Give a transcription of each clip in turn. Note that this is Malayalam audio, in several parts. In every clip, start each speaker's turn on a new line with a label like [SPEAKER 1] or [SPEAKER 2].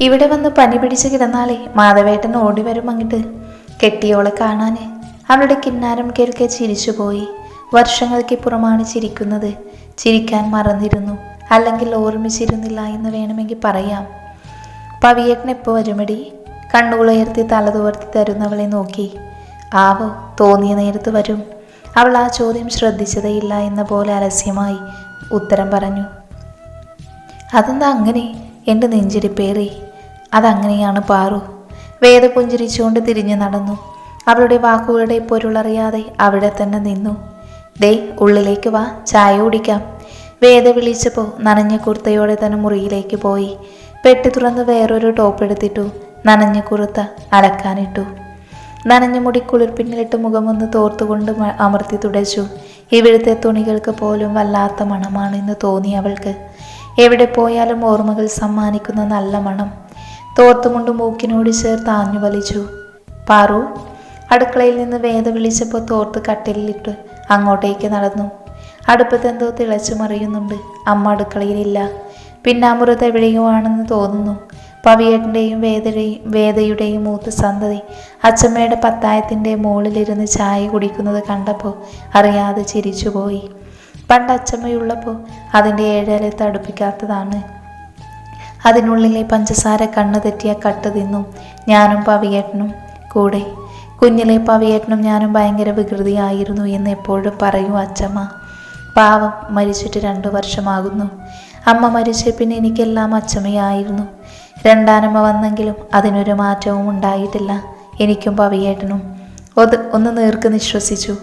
[SPEAKER 1] ഇവിടെ വന്ന് പനി പിടിച്ച് കിടന്നാലേ മാധവേട്ടൻ ഓടി വരും അങ്ങോട്ട്. കെട്ടിയോളെ കാണാന്. അവളുടെ കിന്നാരം കേൾക്കെ ചിരിച്ചുപോയി വർഷങ്ങൾക്കിപ്പുറമാണ് ചിരിക്കുന്നത്. ചിരിക്കാൻ മറന്നിരുന്നു. അല്ലെങ്കിൽ ഓർമ്മിച്ചിരുന്നില്ല എന്ന് വേണമെങ്കിൽ പറയാം. പവിയേട്ടൻ എപ്പോൾ വരുമടി? കണ്ണുകളുയർത്തി തലതുവർത്തി തരുന്നവളെ നോക്കി. ആവോ തോന്നിയ നേരത്ത് വരും. അവൾ ആ ചോദ്യം ശ്രദ്ധിച്ചതേയില്ല എന്ന പോലെ അലസ്യമായി ഉത്തരം പറഞ്ഞു. അതെന്താ അങ്ങനെ? എന്റെ നെഞ്ചിരിപ്പേറി അതങ്ങനെയാണ് പാറു. വേദ പുഞ്ചിരിച്ചുകൊണ്ട് തിരിഞ്ഞു നടന്നു. അവളുടെ വാക്കുകളുടെ പൊരുളറിയാതെ അവിടെ തന്നെ നിന്നു. ദേ ഉള്ളിലേക്ക് വാ ചായ കുടിക്കാം. വേദ വിളിച്ചപ്പോൾ നനഞ്ഞ കുർത്തയോടെ തന്നെ മുറിയിലേക്ക് പോയി. പെട്ടി തുറന്ന് വേറൊരു ടോപ്പ് എടുത്തിട്ടു. നനഞ്ഞ കുർത്ത അലക്കാനിട്ടു. നനഞ്ഞ മുടി കുളിർപ്പിന്നിലിട്ട് മുഖമൊന്ന് തോർത്തുകൊണ്ട് അമർത്തി തുടച്ചു. ഇവിടുത്തെ തുണികൾക്ക് പോലും വല്ലാത്ത മണമാണെന്ന് തോന്നി അവൾക്ക്. എവിടെ പോയാലും ഓർമ്മകൾ സമ്മാനിക്കുന്ന നല്ല മണം. തോർത്തുമുണ്ട് മൂക്കിനോട് ചേർത്ത് ആഞ്ഞു വലിച്ചു. പാറു അടുക്കളയിൽ നിന്ന് വേദ വിളിച്ചപ്പോൾ തോർത്ത് കട്ടിലിട്ട് അങ്ങോട്ടേക്ക് നടന്നു. അടുപ്പത്തെന്തോ തിളച്ചു മറിയുന്നുണ്ട്. അമ്മ അടുക്കളയിലില്ല. പിന്നാമ്പുറത്ത് എവിടെയോ ആണെന്ന് തോന്നുന്നു. പവിയേട്ടന്റെയും വേദയുടെയും വേദയുടെയും മൂത്ത സന്തതി അച്ചമ്മയുടെ പത്തായത്തിന്റെ മുകളിലിരുന്ന് ചായ കുടിക്കുന്നത് കണ്ടപ്പോൾ അറിയാതെ ചിരിച്ചുപോയി. പണ്ട് അച്ചമ്മയുള്ളപ്പോൾ അതിന്റെ ഏഴരത്ത് തടുപ്പിക്കാത്തതാണ് അതിനുള്ളിലെ പഞ്ചസാര കണ്ണു തെറ്റിയ കട്ട് തിന്നും ഞാനും പവിയേട്ടനും. കൂടെ കുഞ്ഞിലെ പവിയേട്ടനും ഞാനും ഭയങ്കര വികൃതിയായിരുന്നു എന്ന് എപ്പോഴും പറയൂ അച്ചമ്മ. പാവം മരിച്ചിട്ട് രണ്ടു വർഷമാകുന്നു. അമ്മ മരിച്ച പിന്നെ എനിക്കെല്ലാം അച്ചമ്മയായിരുന്നു. രണ്ടാനമ്മ വന്നെങ്കിലും അതിനൊരു മാറ്റവും ഉണ്ടായിട്ടില്ല. എനിക്കും പവിയേട്ടനും. ഒന്ന് ഒന്ന് നേർക്ക് നിശ്വസിച്ചു.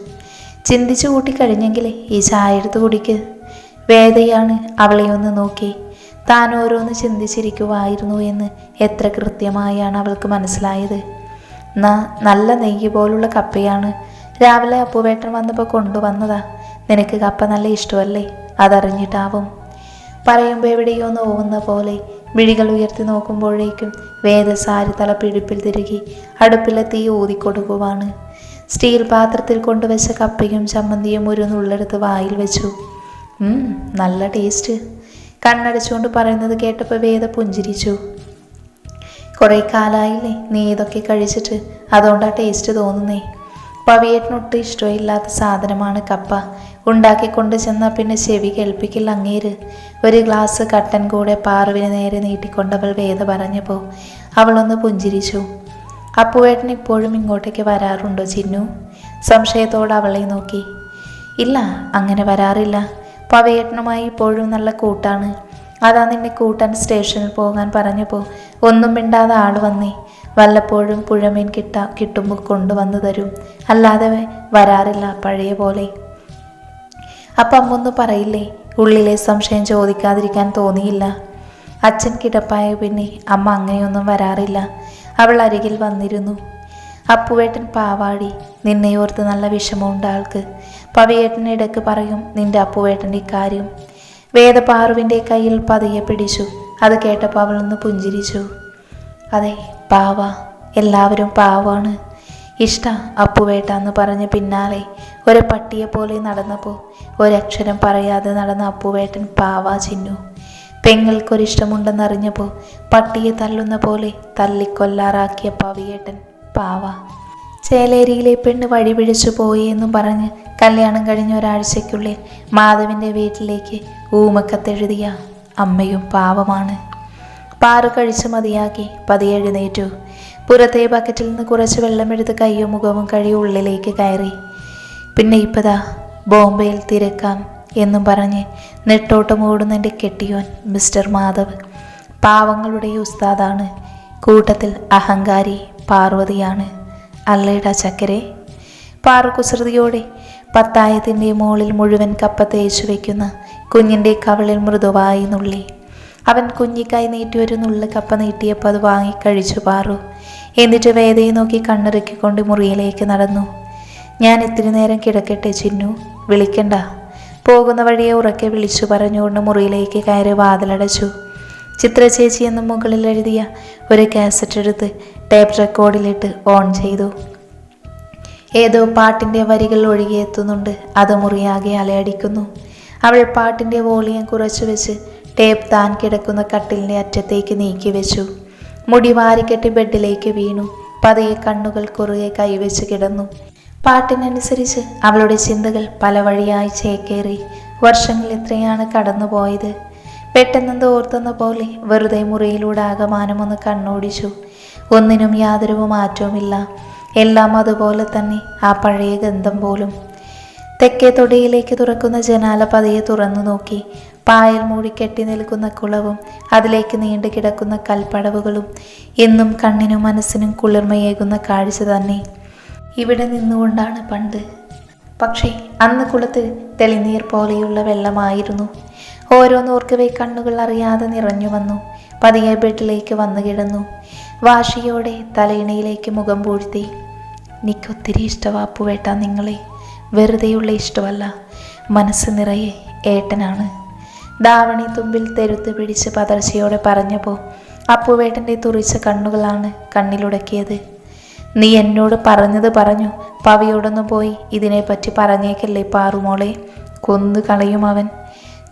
[SPEAKER 1] ചിന്തിച്ചു കൂട്ടി കഴിഞ്ഞെങ്കിലേ ഈ ചായ എടുത്ത് കുടിക്ക്. വേദയാണ് അവളെ ഒന്ന് നോക്കി. താൻ ഓരോന്ന് ചിന്തിച്ചിരിക്കുവായിരുന്നു എന്ന് എത്ര കൃത്യമായാണ് അവൾക്ക് മനസ്സിലായത്. നല്ല നെയ്യ് പോലുള്ള കപ്പയാണ് രാവിലെ അപ്പുവേട്ടൻ വന്നപ്പോൾ കൊണ്ടുവന്നതാ. നിനക്ക് കപ്പ നല്ല ഇഷ്ടമല്ലേ? അതറിഞ്ഞിട്ടാവും. പറയുമ്പോൾ എവിടെയോ നോവുന്ന പോലെ വിഴികൾ ഉയർത്തി നോക്കുമ്പോഴേക്കും വേദസാരി തല പിടിപ്പിൽ തിരുകി അടുപ്പിലെ തീ ഊതിക്കൊടുക്കുവാണ്. സ്റ്റീൽ പാത്രത്തിൽ കൊണ്ടുവച്ച കപ്പയും ചമ്മന്തിയും ഒരു നുള്ളെടുത്ത് വായിൽ വെച്ചു. "ഉം, നല്ല ടേസ്റ്റ്. കണ്ണടച്ചുകൊണ്ട് പറയുന്നത് കേട്ടപ്പോൾ വേദ പുഞ്ചിരിച്ചു. കുറേ കാലായില്ലേ നീ ഇതൊക്കെ കഴിച്ചിട്ട്? അതുകൊണ്ടാ ടേസ്റ്റ് തോന്നുന്നേ. പവിയേട്ടനൊട്ടും ഇഷ്ടമില്ലാത്ത സാധനമാണ് കപ്പ. ഉണ്ടാക്കിക്കൊണ്ട് ചെന്നാൽ പിന്നെ ചെവി കേൾപ്പിക്കില്ല അങ്ങേര്. ഒരു ഗ്ലാസ് കട്ടൻ കൂടെ പാറുവിന് നേരെ നീട്ടിക്കൊണ്ടവൾ വേദ പറഞ്ഞപ്പോൾ അവളൊന്ന് പുഞ്ചിരിച്ചു. അപ്പുവേട്ടൻ ഇപ്പോഴും ഇങ്ങോട്ടേക്ക് വരാറുണ്ടോ ചിന്നു? സംശയത്തോടെ അവളെ നോക്കി. ഇല്ല അങ്ങനെ വരാറില്ല. പവയേട്ടനുമായി ഇപ്പോഴും നല്ല കൂട്ടാണ്. അതാ നിന്നെ കൂട്ടാൻ സ്റ്റേഷനിൽ പോകാൻ പറഞ്ഞപ്പോൾ ഒന്നും മിണ്ടാതെ ആൾ വന്നേ. വല്ലപ്പോഴും പുഴമീൻ കിട്ട കിട്ടുമ്പോൾ കൊണ്ടുവന്നു തരും. അല്ലാതെ വരാറില്ല പഴയ പോലെ. അപ്പം അമ്മൊന്നും പറയില്ലേ ഉള്ളിലെ സംശയം ചോദിക്കാതിരിക്കാൻ തോന്നിയില്ല. അച്ഛൻ കിടപ്പായ പിന്നെ അമ്മ അങ്ങനെയൊന്നും വരാറില്ല. അവൾ അരികിൽ വന്നിരുന്നു. അപ്പുവേട്ടൻ പാവാടി നിന്നെ ഓർത്ത് നല്ല വിഷമമുണ്ട് ആൾക്ക്. പവിയേട്ടൻ ഇടയ്ക്ക് പറയും നിന്റെ അപ്പുവേട്ടന്റെ ഇക്കാര്യം വേദപാറുവിന്റെ കയ്യിൽ പതിയെ പിടിച്ചു. അത് കേട്ടപ്പോൾ അവളൊന്ന് പുഞ്ചിരിച്ചു. അതെ പാവ. എല്ലാവരും പാവാണ്. ഇഷ്ട അപ്പുവേട്ട എന്ന് പറഞ്ഞ് പിന്നാലെ ഒരു പട്ടിയെ പോലെ നടന്നപ്പോൾ ഒരക്ഷരം പറയാതെ നടന്ന അപ്പുവേട്ടൻ പാവ ചിന്നു. പെങ്ങൾക്കൊരിഷ്ടമുണ്ടെന്നറിഞ്ഞപ്പോൾ പട്ടിയെ തല്ലുന്ന പോലെ തല്ലിക്കൊല്ലാറാക്കിയ പവിയേട്ടൻ പാവ. ചേലേരിയിലെ പെണ്ണ് വഴി പിടിച്ചു പോയി എന്നും പറഞ്ഞ് കല്യാണം കഴിഞ്ഞ ഒരാഴ്ചയ്ക്കുള്ളിൽ മാധവിന്റെ വീട്ടിലേക്ക് ഊമക്കത്തെഴുതിയ അമ്മയും പാവമാണ്. പാറു കഴിച്ച് മതിയാക്കി പതിയെ എഴുന്നേറ്റു. പുറത്തെ ബക്കറ്റിൽ നിന്ന് കുറച്ച് വെള്ളമെടുത്ത് കൈയും മുഖവും കഴിയും ഉള്ളിലേക്ക് കയറി. പിന്നെ ഇപ്പതാ ബോംബെയിൽ തിരക്കാം എന്നും പറഞ്ഞ് നെട്ടോട്ടം മൂടുന്നതിന്റെ കെട്ടിയോൻ മിസ്റ്റർ മാധവ് പാവങ്ങളുടെ ഉസ്താദാണ്. കൂട്ടത്തിൽ അഹങ്കാരി പാർവതിയാണ്. അല്ലേടാ ചക്കരെ? പാറു കുസൃതിയോടെ പത്തായത്തിന്റെ മുകളിൽ മുഴുവൻ കപ്പ തേച്ചു വയ്ക്കുന്ന കുഞ്ഞിന്റെ കവളിൽ മൃദുവായി നുള്ളി. അവൻ കുഞ്ഞിക്കായി നീട്ടി ഒരു നുള്ളു കപ്പ നീട്ടിയപ്പോൾ അത് വാങ്ങിക്കഴിച്ചു പാറു. എന്നിട്ട് വേദയെ നോക്കി കണ്ണിറുക്കിക്കൊണ്ട് മുറിയിലേക്ക് നടന്നു. ഞാൻ ഇത്തിരി നേരം കിടക്കട്ടെ ചിന്നു. വിളിക്കണ്ട. പോകുന്ന വഴിയെ ഉറക്കെ വിളിച്ചു പറഞ്ഞുകൊണ്ട് മുറിയിലേക്ക് കയറി വാതിലടച്ചു. ചിത്ര ചേച്ചി എന്ന് മുകളിൽ എഴുതിയ ഒരു കാസറ്റ് എടുത്ത് ടേപ്പ് റെക്കോർഡിലിട്ട് ഓൺ ചെയ്തു. ഏതോ പാട്ടിന്റെ വരികൾ ഒഴുകിയെത്തുന്നുണ്ട് അത് മുറിയാകെ അലയടിക്കുന്നു. അവൾ പാട്ടിന്റെ വോളിയം കുറച്ചു വെച്ച് ടേപ്പ് താൻ കിടക്കുന്ന കട്ടിലിന്റെ അറ്റത്തേക്ക് നീക്കി വെച്ചു. മുടി വാരിക്കെട്ടി ബെഡിലേക്ക് വീണു. പതിയെ കണ്ണുകൾ കുറുകെ കൈവച്ച് കിടന്നു. പാട്ടിനനുസരിച്ച് അവളുടെ ചിന്തകൾ പല വഴിയായി ചേക്കേറി. വർഷങ്ങൾ എത്രയാണ് കടന്നുപോയത്. പെട്ടെന്ന് ഓർത്തെന്ന പോലെ വെറുതെ മുറിയിലൂടെ ആകമാനമൊന്ന് കണ്ണോടിച്ചു. ഒന്നിനും യാതൊരു മാറ്റവുമില്ല. എല്ലാം അതുപോലെ തന്നെ ആ പഴയ ഗന്ധം പോലും. തെക്കേ തൊടിയിലേക്ക് തുറക്കുന്ന ജനാല പതിയെ തുറന്നു നോക്കി. പായൽ മൂടി കെട്ടി നിൽക്കുന്ന കുളവും അതിലേക്ക് നീണ്ടു കിടക്കുന്ന കൽപ്പടവുകളും എന്നും കണ്ണിനും മനസ്സിനും കുളിർമയേകുന്ന കാഴ്ച തന്നെ. ഇവിടെ നിന്നുകൊണ്ടാണ് പണ്ട്. പക്ഷേ അന്ന് കുളത്തിൽ തെളിനീർ പോലെയുള്ള വെള്ളമായിരുന്നു. ഓരോന്നോർക്കവേ കണ്ണുകൾ അറിയാതെ നിറഞ്ഞു വന്നു. പതിയെ ബെഡിലേക്ക് വന്നു കിടന്നു. വാശിയോടെ തലയിണയിലേക്ക് മുഖം പൂഴ്ത്തി. എനിക്കൊത്തിരി ഇഷ്ടവാപ്പുവേട്ട നിങ്ങളെ. വെറുതെയുള്ള ഇഷ്ടമല്ല. മനസ്സ് നിറയെ ഏട്ടനാണ്. ദാവണി തുമ്പിൽ തെരുത്ത് പിടിച്ച് പതർച്ചയോടെ പറഞ്ഞപ്പോൾ അപ്പുവേട്ടന്റെ തുറിച്ച കണ്ണുകളാണ് കണ്ണിലുടക്കിയത്. നീ എന്നോട് പറഞ്ഞത് പറഞ്ഞു. പവിയോടൊന്ന് പോയി ഇതിനെപ്പറ്റി പറഞ്ഞേക്കല്ലേ പാറുമോളെ. കൊന്നു കളയും അവൻ.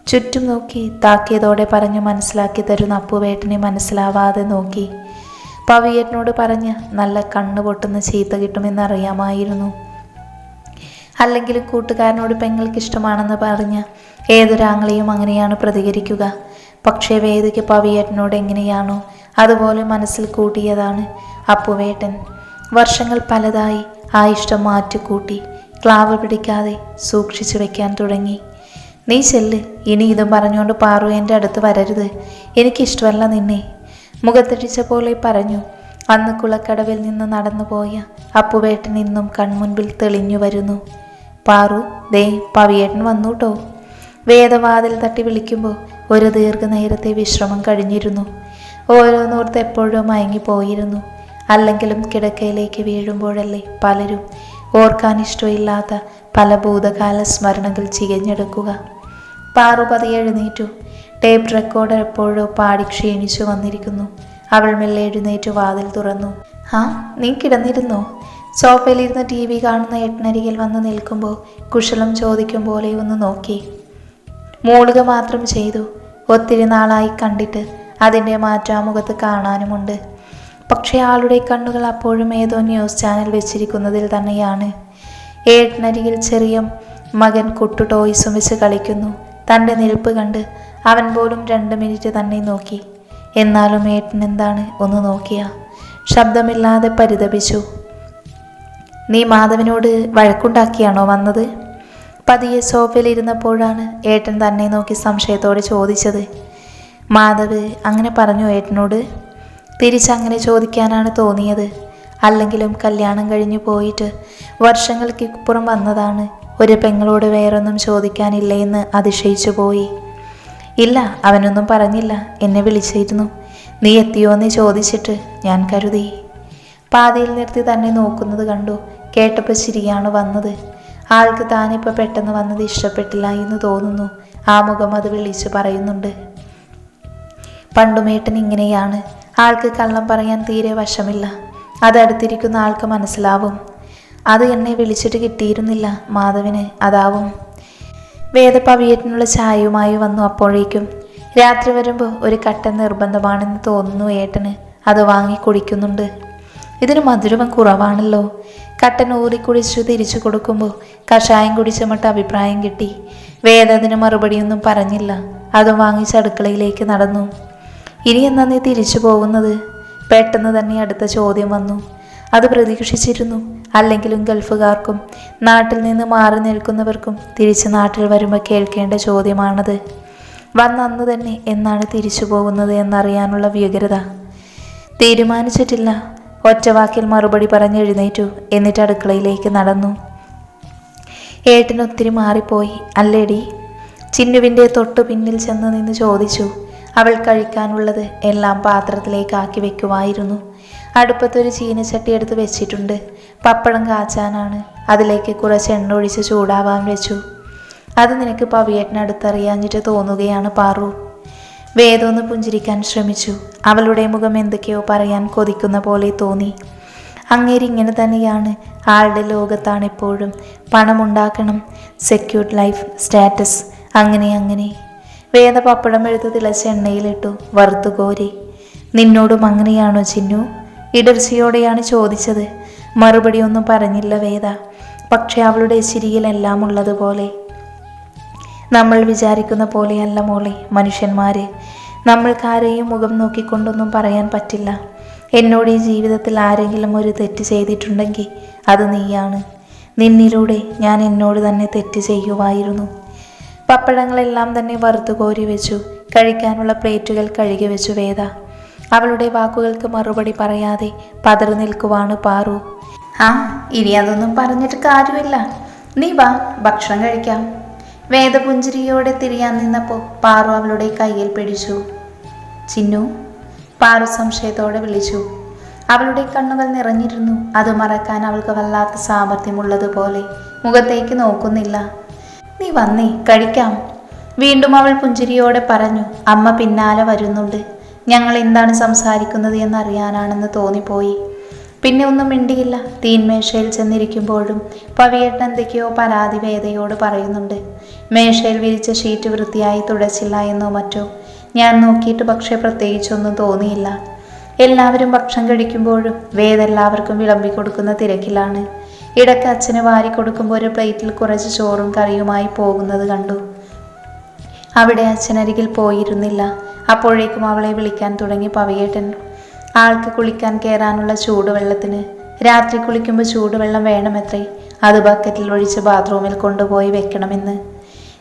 [SPEAKER 1] ചുറ്റും നോക്കി താക്കിയതോടെ പറഞ്ഞു മനസ്സിലാക്കി തരുന്ന അപ്പുവേട്ടനെ മനസ്സിലാവാതെ നോക്കി. പവിയേട്ടനോട് പറഞ്ഞ് നല്ല കണ്ണു പൊട്ടുന്ന ചീത്ത കിട്ടുമെന്നറിയാമായിരുന്നു. അല്ലെങ്കിൽ കൂട്ടുകാരനോട് പെങ്ങൾക്ക് ഇഷ്ടമാണെന്ന് പറഞ്ഞ് ഏതൊരാങ്ങളെയും അങ്ങനെയാണ് പ്രതികരിക്കുക. പക്ഷേ വേദിക്ക് പവിയേട്ടനോട് എങ്ങനെയാണോ അതുപോലെ മനസ്സിൽ കൂട്ടിയതാണ് അപ്പുവേട്ടൻ. വർഷങ്ങൾ പലതായി ആ ഇഷ്ടം മാറ്റിക്കൂട്ടി ക്ലാവ് പിടിക്കാതെ സൂക്ഷിച്ചു വെക്കാൻ തുടങ്ങി. നീ ചെല്ല് ഇനി ഇതും പറഞ്ഞുകൊണ്ട് പാറു എന്റെ അടുത്ത് വരരുത്. എനിക്കിഷ്ടമല്ല നിന്നെ. മുഖത്തടിച്ച പോലെ പറഞ്ഞു. അന്ന് കുളക്കടവിൽ നിന്ന് നടന്നുപോയ അപ്പുവേട്ടൻ ഇന്നും കൺമുൻപിൽ തെളിഞ്ഞു വരുന്നു. പാറു ദേ പവിയേട്ടൻ വന്നൂട്ടോ. വേദവാതിൽ തട്ടി വിളിക്കുമ്പോൾ ഒരു ദീർഘനേരത്തെ വിശ്രമം കഴിഞ്ഞിരുന്നു. ഓരോന്നോർത്ത് എപ്പോഴും മയങ്ങിപ്പോയിരുന്നു. അല്ലെങ്കിലും കിടക്കയിലേക്ക് വീഴുമ്പോഴല്ലേ പലരും ഓർക്കാൻ ഇഷ്ടമില്ലാത്ത പല ഭൂതകാല സ്മരണകൾ ചികഞ്ഞെടുക്കുക. പതിയെ എഴുന്നേറ്റു. ടേപ്പ് റെക്കോർഡർ എപ്പോഴോ പാടി ക്ഷീണിച്ചു വന്നിരിക്കുന്നു. അവൾ മെല്ലെ എഴുന്നേറ്റ് വാതിൽ തുറന്നു. ആ നീ കിടന്നിരുന്നോ? സോഫയിലിരുന്ന് ടി വി കാണുന്ന എട്ടനരികിൽ വന്ന് നിൽക്കുമ്പോൾ കുശലം ചോദിക്കും പോലെ ഒന്ന് നോക്കി. മൂളുക മാത്രം ചെയ്തു. ഒത്തിരി നാളായി കണ്ടിട്ട് അതിന്റെ മാറ്റാമുഖത്ത് കാണാനുമുണ്ട്. പക്ഷേ ആളുടെ കണ്ണുകൾ അപ്പോഴും ഏതോ ന്യൂസ് ചാനൽ വെച്ചിരിക്കുന്നതിൽ തന്നെയാണ്. ഏട്ടനരികിൽ ചെറിയ മകൻ കുട്ടു ടോയ്സും വെച്ച് കളിക്കുന്നു. തന്റെ നിൽപ്പ് കണ്ട് അവൻ പോലും രണ്ട് മിനിറ്റ് തന്നെ നോക്കി. എന്നാലും ഏട്ടൻ എന്താണ് ഒന്ന് നോക്കിയ. ശബ്ദമില്ലാതെ പരിതപിച്ചു. നീ മാധവനോട് വഴക്കുണ്ടാക്കിയാണോ വന്നത്? പതിയെ സോഫയിലിരുന്നപ്പോഴാണ് ഏട്ടൻ തന്നെ നോക്കി സംശയത്തോടെ ചോദിച്ചത്. മാധവ് അങ്ങനെ പറഞ്ഞു ഏട്ടനോട്. തിരിച്ചങ്ങനെ ചോദിക്കാനാണ് തോന്നിയത്. അല്ലെങ്കിലും കല്യാണം കഴിഞ്ഞു പോയിട്ട് വർഷങ്ങൾക്കിപ്പുറം വന്നതാണ്. ഒരു പെങ്ങളോട് വേറൊന്നും ചോദിക്കാനില്ലേ എന്ന് അതിശയിച്ചു പോയി. ഇല്ല അവനൊന്നും പറഞ്ഞില്ല. എന്നെ വിളിച്ചിരുന്നു. നീ എത്തിയോ എന്ന് ചോദിച്ചിട്ട് ഞാൻ കരുതി. പാതിയിൽ നിർത്തി തന്നെ നോക്കുന്നത് കണ്ടു. കേട്ടപ്പോൾ ചിരിയാണ് വന്നത്. ആൾക്ക് താനിപ്പോൾ പെട്ടെന്ന് വന്നത് ഇഷ്ടപ്പെട്ടില്ല എന്ന് തോന്നുന്നു. ആ മുഖം അത് വിളിച്ചു പറയുന്നുണ്ട്. പണ്ടുമേട്ടൻ ഇങ്ങനെയാണ്. ആൾക്ക് കള്ളം പറയാൻ തീരെ വശമില്ല. അത് അടുത്തിരിക്കുന്ന ആൾക്ക് മനസ്സിലാവും. അത് എന്നെ വിളിച്ചിട്ട് കിട്ടിയിരുന്നില്ല. മാധവിന് അതാവും. വേദപവിയറ്റിനുള്ള ചായയുമായി വന്നു അപ്പോഴേക്കും. രാത്രി വരുമ്പോൾ ഒരു കട്ടൻ നിർബന്ധമാണെന്ന് തോന്നുന്നു ഏട്ടന്. അത് വാങ്ങി കുടിക്കുന്നുണ്ട്. ഇതിന് മധുരമം കുറവാണല്ലോ. കട്ടൻ ഊറി കുടിച്ചു തിരിച്ചു കൊടുക്കുമ്പോൾ കഷായം കുടിച്ച മട്ട് അഭിപ്രായം കിട്ടി. വേദ മറുപടിയൊന്നും പറഞ്ഞില്ല. അതും വാങ്ങിച്ച് അടുക്കളയിലേക്ക് നടന്നു. ഇനി എന്നാ നീ തിരിച്ചു പോകുന്നത്? പെട്ടെന്ന് തന്നെ അടുത്ത ചോദ്യം വന്നു. അത് പ്രതീക്ഷിച്ചിരുന്നു. അല്ലെങ്കിലും ഗൾഫുകാർക്കും നാട്ടിൽ നിന്ന് മാറി നിൽക്കുന്നവർക്കും തിരിച്ച് നാട്ടിൽ വരുമ്പോൾ കേൾക്കേണ്ട ചോദ്യമാണത്. വന്ന അന്ന് തന്നെ എന്നാണ് തിരിച്ചു പോകുന്നത് എന്നറിയാനുള്ള വ്യഗ്രത. തീരുമാനിച്ചിട്ടില്ല. ഒറ്റവാക്കിൽ മറുപടി പറഞ്ഞ് എഴുന്നേറ്റു. എന്നിട്ട് അടുക്കളയിലേക്ക് നടന്നു. ഏട്ടനൊത്തിരി മാറിപ്പോയി. അല്ലേടി? ചിന്നുവിന്റെ തൊട്ടു പിന്നിൽ ചെന്ന് നിന്ന് ചോദിച്ചു. അവൾ കഴിക്കാനുള്ളത് എല്ലാം പാത്രത്തിലേക്ക് ആക്കി വെക്കുമായിരുന്നു അടുപ്പത്തൊരു ചീനച്ചട്ടി എടുത്ത് വെച്ചിട്ടുണ്ട്. പപ്പടം കാച്ചാനാണ്. അതിലേക്ക് കുറച്ച് എണ്ണ ഒഴിച്ച് ചൂടാവാൻ വെച്ചു. അത് നിനക്ക് പവിയേട്ടനടുത്തറിയാഞ്ഞിട്ട് തോന്നുകയാണ് പാറു. വേദമൊന്ന് പുഞ്ചിരിക്കാൻ ശ്രമിച്ചു. അവളുടെ മുഖം എന്തൊക്കെയോ പറയാൻ കൊതിക്കുന്ന പോലെ തോന്നി. അങ്ങേരി ഇങ്ങനെ തന്നെയാണ്. ആളുടെ ലോകത്താണ് എപ്പോഴും പണമുണ്ടാക്കണം. Secured life status. അങ്ങനെ അങ്ങനെ. വേദ പപ്പടം എടുത്ത് തിളച്ച എണ്ണയിലിട്ടു. വറുത്തു കോരി. നിന്നോടും അങ്ങനെയാണോ ചിന്നു? ഇടർച്ചയോടെയാണ് ചോദിച്ചത്. മറുപടി ഒന്നും പറഞ്ഞില്ല വേദ. പക്ഷെ അവളുടെ ചിരിയിലെല്ലാം ഉള്ളതുപോലെ. നമ്മൾ വിചാരിക്കുന്ന പോലെയല്ല മോളെ മനുഷ്യന്മാര്. നമ്മൾക്കാരെയും മുഖം നോക്കിക്കൊണ്ടൊന്നും പറയാൻ പറ്റില്ല. എന്നോട് ഈ ജീവിതത്തിൽ ആരെങ്കിലും ഒരു തെറ്റ് ചെയ്തിട്ടുണ്ടെങ്കിൽ അത് നീയാണ്. നിന്നിലൂടെ ഞാൻ എന്നോട് തന്നെ തെറ്റ് ചെയ്യുമായിരുന്നു പപ്പടങ്ങളെല്ലാം തന്നെ വറുത്തു കോരി വെച്ചു. കഴിക്കാനുള്ള പ്ലേറ്റുകൾ കഴുകി വെച്ചു വേദ. അവളുടെ വാക്കുകൾക്ക് മറുപടി പറയാതെ പതറി നിൽക്കുവാണ് പാറു. ആ ഇനി അതൊന്നും പറഞ്ഞിട്ട് കാര്യമില്ല. നീ വാ ഭക്ഷണം കഴിക്കാം. വേദപുഞ്ചിരിയോടെ തിരിയാൻ നിന്നപ്പോൾ പാറു അവളുടെ കയ്യിൽ പിടിച്ചു. ചിന്നു പാറു സംശയത്തോടെ വിളിച്ചു. അവളുടെ കണ്ണുകൾ നിറഞ്ഞിരുന്നു. അത് മറക്കാൻ അവൾക്ക് വല്ലാത്ത സാമർഥ്യമുള്ളതുപോലെ മുഖത്തേക്ക് നോക്കുന്നില്ല. നീ വന്നേ കഴിക്കാം. വീണ്ടും അവൾ പുഞ്ചിരിയോടെ പറഞ്ഞു അമ്മ പിന്നാലെ വരുന്നുണ്ട്. ഞങ്ങൾ എന്താണ് സംസാരിക്കുന്നത് എന്നറിയാനാണെന്ന് തോന്നിപ്പോയി. പിന്നെ ഒന്നും മിണ്ടിയില്ല. തീൻമേശയിൽ ചെന്നിരിക്കുമ്പോഴും പവിയേട്ടൻ എന്തൊക്കെയോ പരാതി വേദയോട് പറയുന്നുണ്ട്. മേശയിൽ വിരിച്ച ഷീറ്റ് വൃത്തിയായി തുടച്ചില്ല എന്നോ മറ്റോ. ഞാൻ നോക്കിയിട്ട് പക്ഷേ പ്രത്യേകിച്ചൊന്നും തോന്നിയില്ല. എല്ലാവരും ഭക്ഷണം കഴിക്കുമ്പോഴും വേദ എല്ലാവർക്കും വിളമ്പി കൊടുക്കുന്ന തിരക്കിലാണ്. ഇടയ്ക്ക് അച്ഛന് വാരി കൊടുക്കുമ്പോൾ ഒരു പ്ലേറ്റിൽ കുറച്ച് ചോറും കറിയുമായി പോകുന്നത് കണ്ടു. അവിടെ അച്ഛനരികിൽ പോയിരുന്നില്ല. അപ്പോഴേക്കും അവളെ വിളിക്കാൻ തുടങ്ങി പവിയേട്ടൻ. ആൾക്ക് കുളിക്കാൻ കയറാനുള്ള ചൂടുവെള്ളത്തിന്. രാത്രി കുളിക്കുമ്പോൾ ചൂടുവെള്ളം വേണമത്രേ. അത് ബക്കറ്റിൽ ഒഴിച്ച് ബാത്റൂമിൽ കൊണ്ടുപോയി വെക്കണമെന്ന്.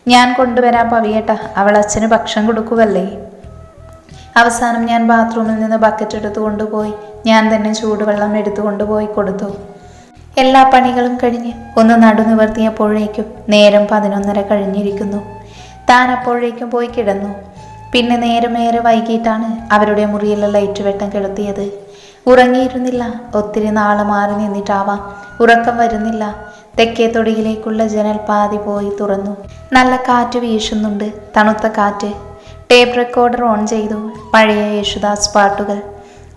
[SPEAKER 1] ഞാൻ കൊണ്ടുവരാം പവിയേട്ട. അവൾ അച്ഛന് ഭക്ഷണം കൊടുക്കുവല്ലേ? അവസാനം ഞാൻ ബാത്റൂമിൽ നിന്ന് ബക്കറ്റ് എടുത്തു കൊണ്ടുപോയി. ഞാൻ തന്നെ ചൂടുവെള്ളം എടുത്തു കൊണ്ടുപോയി കൊടുത്തു. എല്ലാ പണികളും കഴിഞ്ഞ് ഒന്ന് നടു നിവർത്തിയപ്പോഴേക്കും നേരം പതിനൊന്നര കഴിഞ്ഞിരിക്കുന്നു. താൻ അപ്പോഴേക്കും പോയി കിടന്നു. പിന്നെ നേരമേറെ വൈകിട്ടാണ് അവരുടെ മുറിയിലെ ലൈറ്റ് വെട്ടം കിടത്തിയത്. ഉറങ്ങിയിരുന്നില്ല. ഒത്തിരി നാളെ മാറി നിന്നിട്ടാവാം. ഉറക്കം വരുന്നില്ല. തെക്കേ തൊടിയിലേക്കുള്ള ജനൽ പാതി പോയി തുറന്നു. നല്ല കാറ്റ് വീശുന്നുണ്ട്. തണുത്ത കാറ്റ്. ടേപ്പ് റെക്കോർഡർ ഓൺ ചെയ്തു. പഴയ യേശുദാസ് പാട്ടുകൾ.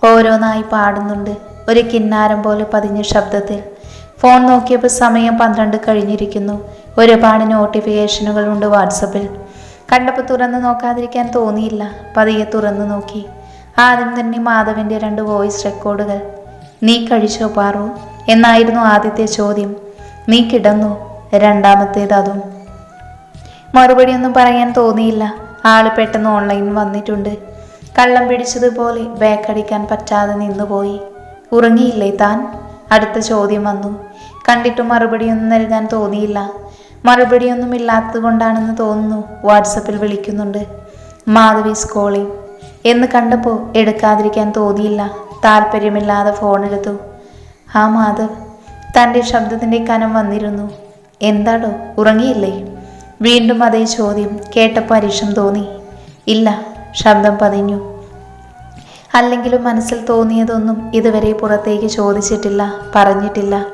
[SPEAKER 1] ഓരോന്നായി പാടുന്നുണ്ട്. ഒരു കിന്നാരം പോലെ പതിഞ്ഞ ശബ്ദത്തിൽ. ഫോൺ നോക്കിയപ്പോൾ സമയം പന്ത്രണ്ട് കഴിഞ്ഞിരിക്കുന്നു. ഒരുപാട് നോട്ടിഫിക്കേഷനുകൾ ഉണ്ട് വാട്സപ്പിൽ. കണ്ടപ്പോൾ തുറന്നു നോക്കാതിരിക്കാൻ തോന്നിയില്ല. പതിയെ തുറന്നു നോക്കി. ആദ്യം തന്നെ മാധവിന്റെ രണ്ട് വോയിസ് റെക്കോർഡുകൾ. നീ കഴിച്ചോ പാറു? എന്നായിരുന്നു ആദ്യത്തെ ചോദ്യം. നീ കിടന്നു? രണ്ടാമത്തേത് അതും. മറുപടിയൊന്നും പറയാൻ തോന്നിയില്ല. ആൾ പെട്ടെന്ന് ഓൺലൈൻ വന്നിട്ടുണ്ട്. കള്ളം പിടിച്ചതുപോലെ ബാക്കടിക്കാൻ പറ്റാതെ നിന്നുപോയി. ഉറങ്ങിയില്ലേ താൻ? അടുത്ത ചോദ്യം വന്നു. കണ്ടിട്ടും മറുപടിയൊന്നും നൽകാൻ തോന്നിയില്ല. മറുപടിയൊന്നും ഇല്ലാത്തത് കൊണ്ടാണെന്ന് തോന്നുന്നു വാട്സപ്പിൽ വിളിക്കുന്നുണ്ട്. മാധവീസ് കോളിംഗ് എന്ന് കണ്ടപ്പോൾ എടുക്കാതിരിക്കാൻ തോന്നിയില്ല. താല്പര്യമില്ലാതെ ഫോണെടുത്തു ആ മാധവ്. തന്റെ ശബ്ദത്തിന്റെ കനം വന്നിരുന്നു. എന്താടോ ഉറങ്ങിയില്ലേ? വീണ്ടും അതേ ചോദ്യം കേട്ടപ്പോൾ അരിഷം തോന്നി. ഇല്ല ശബ്ദം പതിഞ്ഞു. അല്ലെങ്കിലും മനസ്സിൽ തോന്നിയതൊന്നും ഇതുവരെ പുറത്തേക്ക് ചോദിച്ചിട്ടില്ല പറഞ്ഞിട്ടില്ല.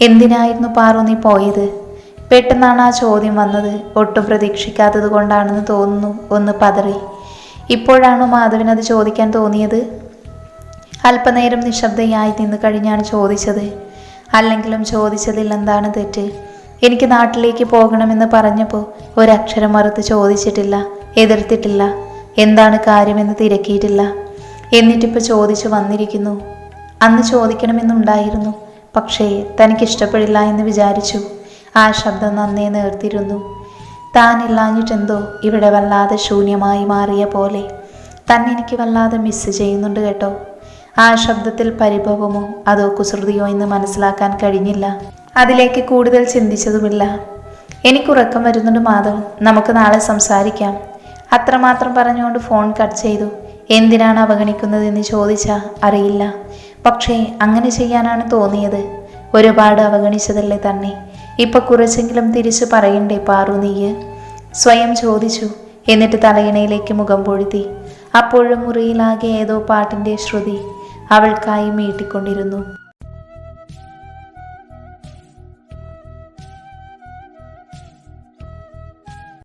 [SPEAKER 1] എന്തിനായിരുന്നു പാറു നീ പോയത്? പെട്ടെന്നാണ് ആ ചോദ്യം വന്നത്. ഒട്ടും പ്രതീക്ഷിക്കാത്തത് കൊണ്ടാണെന്ന് തോന്നുന്നു ഒന്ന് പതറി. ഇപ്പോഴാണോ മാധവനത് ചോദിക്കാൻ തോന്നിയത്? അല്പനേരം നിശബ്ദയായി നിന്ന് കഴിഞ്ഞാണ് ചോദിച്ചത്. അല്ലെങ്കിലും ചോദിച്ചതിൽ എന്താണ് തെറ്റ്? എനിക്ക് നാട്ടിലേക്ക് പോകണമെന്ന് പറഞ്ഞപ്പോൾ ഒരക്ഷരം മറുത്ത് ചോദിച്ചിട്ടില്ല എതിർത്തിട്ടില്ല. എന്താണ് കാര്യമെന്ന് തിരക്കിയിട്ടില്ല. എന്നിട്ടിപ്പോൾ ചോദിച്ചു വന്നിരിക്കുന്നു. അന്ന് ചോദിക്കണമെന്നുണ്ടായിരുന്നു പക്ഷേ തനിക്കിഷ്ടപ്പെടില്ല എന്ന് വിചാരിച്ചു. ആ ശബ്ദം നന്നേ നേർത്തിരുന്നു താനില്ലാഞ്ഞിട്ടെന്തോ ഇവിടെ വല്ലാതെ ശൂന്യമായി മാറിയ പോലെ. തന്നെനിക്ക് വല്ലാതെ മിസ് ചെയ്യുന്നുണ്ട് കേട്ടോ. ആ ശബ്ദത്തിൽ പരിഭവമോ അതോ കുസൃതിയോ എന്ന് മനസ്സിലാക്കാൻ കഴിഞ്ഞില്ല. അതിലേക്ക് കൂടുതൽ ചിന്തിച്ചതുമില്ല. എനിക്കുറക്കം വരുന്നുണ്ട് മാധവ്. നമുക്ക് നാളെ സംസാരിക്കാം. അത്രമാത്രം പറഞ്ഞുകൊണ്ട് ഫോൺ കട്ട് ചെയ്തു. എന്തിനാണ് അവഗണിക്കുന്നതെന്ന് ചോദിച്ചാൽ അറിയില്ല. പക്ഷേ അങ്ങനെ ചെയ്യാനാണ് തോന്നിയത്. ഒരുപാട് അവഗണിച്ചതല്ലേ തന്നെ. ഇപ്പൊ കുറച്ചെങ്കിലും തിരിച്ചു പറയണ്ടേ പാറു നീയ്? സ്വയം ചോദിച്ചു. എന്നിട്ട് തലയിണയിലേക്ക് മുഖം പൊഴുത്തി അപ്പോഴും മുറിയിലാകെ ഏതോ പാട്ടിന്റെ ശ്രുതി അവൾക്കായി മീട്ടിക്കൊണ്ടിരുന്നു.